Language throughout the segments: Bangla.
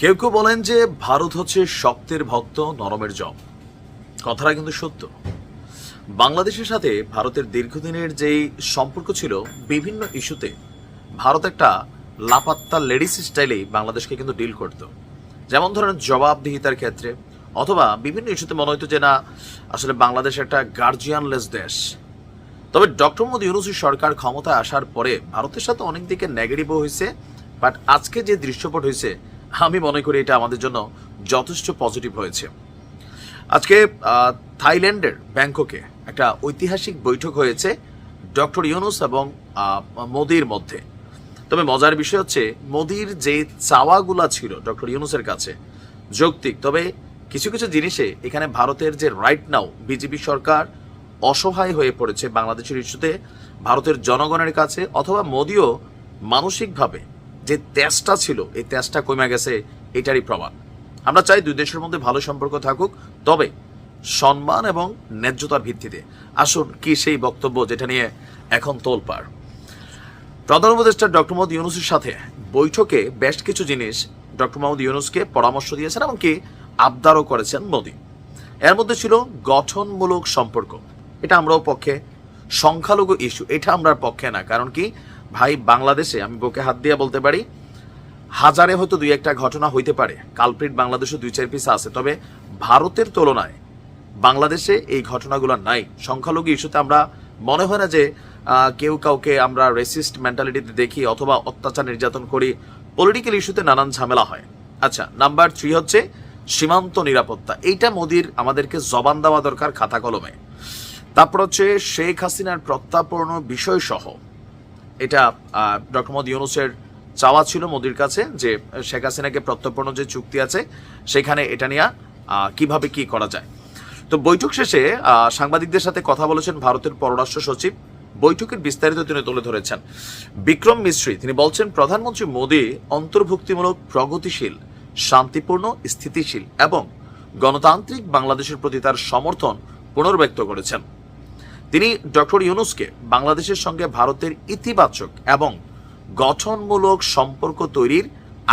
কেউ কেউ বলেন যে ভারত হচ্ছে শক্তের ভক্ত, নরমের জম। কথাটা কিন্তু সত্য। বাংলাদেশের সাথে ভারতের দীর্ঘদিনের যেই সম্পর্ক ছিল, বিভিন্ন ইস্যুতে ভারত একটা লাপাত্তা লেডিস স্টাইলে বাংলাদেশকে কিন্তু ডিল করতো। যেমন ধরেন জবাবদিহিতার ক্ষেত্রে, অথবা বিভিন্ন ইস্যুতে মনে হতো যে না, আসলে বাংলাদেশ একটা গার্জিয়ানলেস দেশ। তবে ডক্টর মোদী ইউনুসের সরকার ক্ষমতায় আসার পরে ভারতের সাথে অনেক দিকে নেগেটিভও হয়েছে বাট আজকে যে দৃশ্যপট হয়েছে আমি মনে করি এটা আমাদের জন্য যথেষ্ট পজিটিভ হয়েছে। আজকে থাইল্যান্ডের ব্যাংককে একটা ঐতিহাসিক বৈঠক হয়েছে ডক্টর ইউনুস এবং মোদির মধ্যে। তবে মজার বিষয় হচ্ছে, মোদির যে চাওয়াগুলা ছিল ডক্টর ইউনুসের কাছে, যৌক্তিক। তবে কিছু কিছু জিনিসে এখানে ভারতের যে রাইট নাও বিজেপি সরকার অসহায় হয়ে পড়েছে বাংলাদেশের ইস্যুতে, ভারতের জনগণের কাছে অথবা মোদিও মানসিকভাবে যে তেজটা ছিল, এই তেজটা কমে গেছে, এটারই প্রমাণ। আমরা চাই দুই দেশের মধ্যে ভালো সম্পর্ক থাকুক, তবে সম্মান এবং ন্যায্যতার ভিত্তিতে। আসুন, কি সেই বক্তব্য যেটা নিয়ে এখন তোলপাড়? প্রধান উপদেষ্টা ডক্টর মোহাম্মদ ইউনুসের সাথে বৈঠকে বেশ কিছু জিনিস ডক্টর মোহাম্মদ ইউনুসকে পরামর্শ দিয়েছেন এমনকি আবদারও করেছেন মোদী। এর মধ্যে ছিল গঠনমূলক সম্পর্ক। এটা আমরাও পক্ষে সংখ্যালঘু ইস্যু, এটা আমরা পক্ষে না। কারণ কি? ভাই, বাংলাদেশে, আমি বুকে হাত দিয়ে বলতে পারি, হাজারে হয়তো দুই একটা ঘটনা হইতে পারে। কালপ্রিট বাংলাদেশে দুই চার পিস আছে, তবে ভারতের তুলনায় বাংলাদেশে এই ঘটনাগুলো নাই। সংখ্যালঘু ইস্যুতে আমরা, মনে হয় না যে কেউ কাউকে আমরা রেসিস্ট মেন্টালিটিতে দেখি অথবা অত্যাচার নির্যাতন করি। পলিটিক্যাল ইস্যুতে নানান ঝামেলা হয়। আচ্ছা নাম্বার থ্রি হচ্ছে সীমান্ত নিরাপত্তা। এইটা মোদির আমাদেরকে জবান দেওয়া দরকার খাতা কলমে। তারপর হচ্ছে শেখ হাসিনার প্রত্যাপন বিষয় সহ এটা ডক্টর মোদী ইউনুসের চাওয়া ছিল মোদির কাছে যে, শেখ হাসিনাকে প্রত্যর্পণ যে চুক্তি আছে, সেখানে এটা নিয়ে কীভাবে কি করা যায়। তো বৈঠক শেষে সাংবাদিকদের সাথে কথা বলেছেন ভারতের পররাষ্ট্র সচিব। বৈঠকের বিস্তারিত তিনি তুলে ধরেছেন। বিক্রম মিশ্রী তিনি বলছেন, প্রধানমন্ত্রী মোদী অন্তর্ভুক্তিমূলক, প্রগতিশীল, শান্তিপূর্ণ, স্থিতিশীল এবং গণতান্ত্রিক বাংলাদেশের প্রতি তার সমর্থন পুনর্ব্যক্ত করেছেন। তিনি ডক্টর ইউনুসকে বাংলাদেশের সঙ্গে ভারতের ইতিবাচক এবং গঠনমূলক সম্পর্ক তৈরির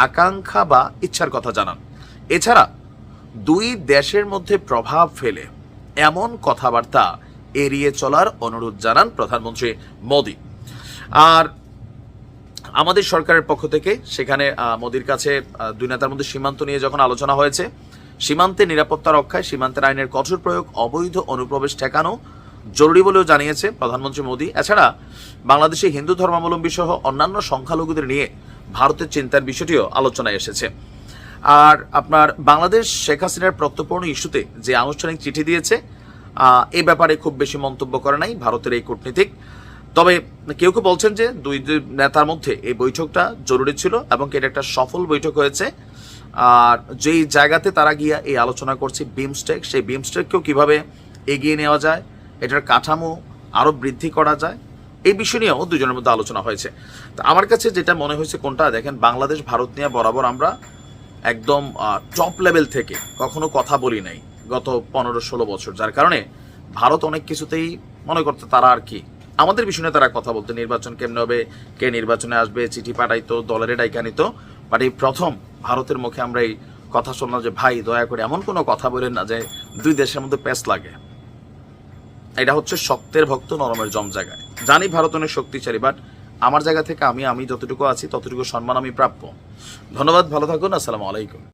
আকাঙ্ক্ষা বা ইচ্ছার কথা জানান। এছাড়া দুই দেশের মধ্যে প্রভাব ফেলে এমন কথাবার্তা এড়িয়ে চলার অনুরোধ জানান প্রধানমন্ত্রী মোদী। আর আমাদের সরকারের পক্ষ থেকে সেখানে মোদির কাছে দুই নেতার মধ্যে সীমান্ত নিয়ে যখন আলোচনা হয়েছে সীমান্তে নিরাপত্তা রক্ষায়, সীমান্তের আইনের কঠোর প্রয়োগ, অবৈধ অনুপ্রবেশ ঠেকানো জরুরি বলেও জানিয়েছে প্রধানমন্ত্রী মোদী। এছাড়া বাংলাদেশে হিন্দু ধর্মাবলম্বী সহ অন্যান্য সংখ্যালঘুদের নিয়ে ভারতের চিন্তার বিষয়টিও আলোচনায় এসেছে। আর আপনার বাংলাদেশ শেখ হাসিনার প্রত্যপূর্ণ ইস্যুতে যে আনুষ্ঠানিক চিঠি দিয়েছে এ ব্যাপারে খুব বেশি মন্তব্য করে নাই ভারতের এই কূটনীতিক। তবে কেউ কেউ বলছেন যে দুই নেতার মধ্যে এই বৈঠকটা জরুরি ছিল এবং এটা একটা সফল বৈঠক হয়েছে। আর যেই জায়গাতে তারা গিয়া এই আলোচনা করছে, বিমস্টেক, সেই বিমস্টেককেও কীভাবে এগিয়ে নেওয়া যায় এটার কাঠামো আরও বৃদ্ধি করা যায়। এই বিষয় নিয়েও দুজনের মধ্যে আলোচনা হয়েছে। তো আমার কাছে যেটা মনে হয়েছে কোনটা, দেখেন বাংলাদেশ, ভারত নিয়ে বরাবর আমরা একদম টপ লেভেল থেকে কখনো কথা বলি নাই গত পনেরো ষোলো বছর। যার কারণে ভারত অনেক কিছুতেই মনে করতে তারা আর কি। আমাদের বিষয় তারা কথা বলতো, নির্বাচন কেমনে হবে, কে নির্বাচনে আসবে, চিঠি পাঠাইতো, দলের ডাইকা নিত। বাট এই প্রথম ভারতের মুখে আমরা এই কথা শুনলাম যে, ভাই, দয়া করে এমন কোনো কথা বলেন না যে দুই দেশের মধ্যে প্যাস লাগে। এটা হচ্ছে শক্তের ভক্ত নরমের জম জায়গায়। জানি ভারত অনেক শক্তিশালী বাট আমার জায়গা থেকে আমি আমি যতটুকু আছি, ততটুকু সম্মান আমি প্রাপ্য। ধন্যবাদ, ভালো থাকুন, আসসালামু আলাইকুম।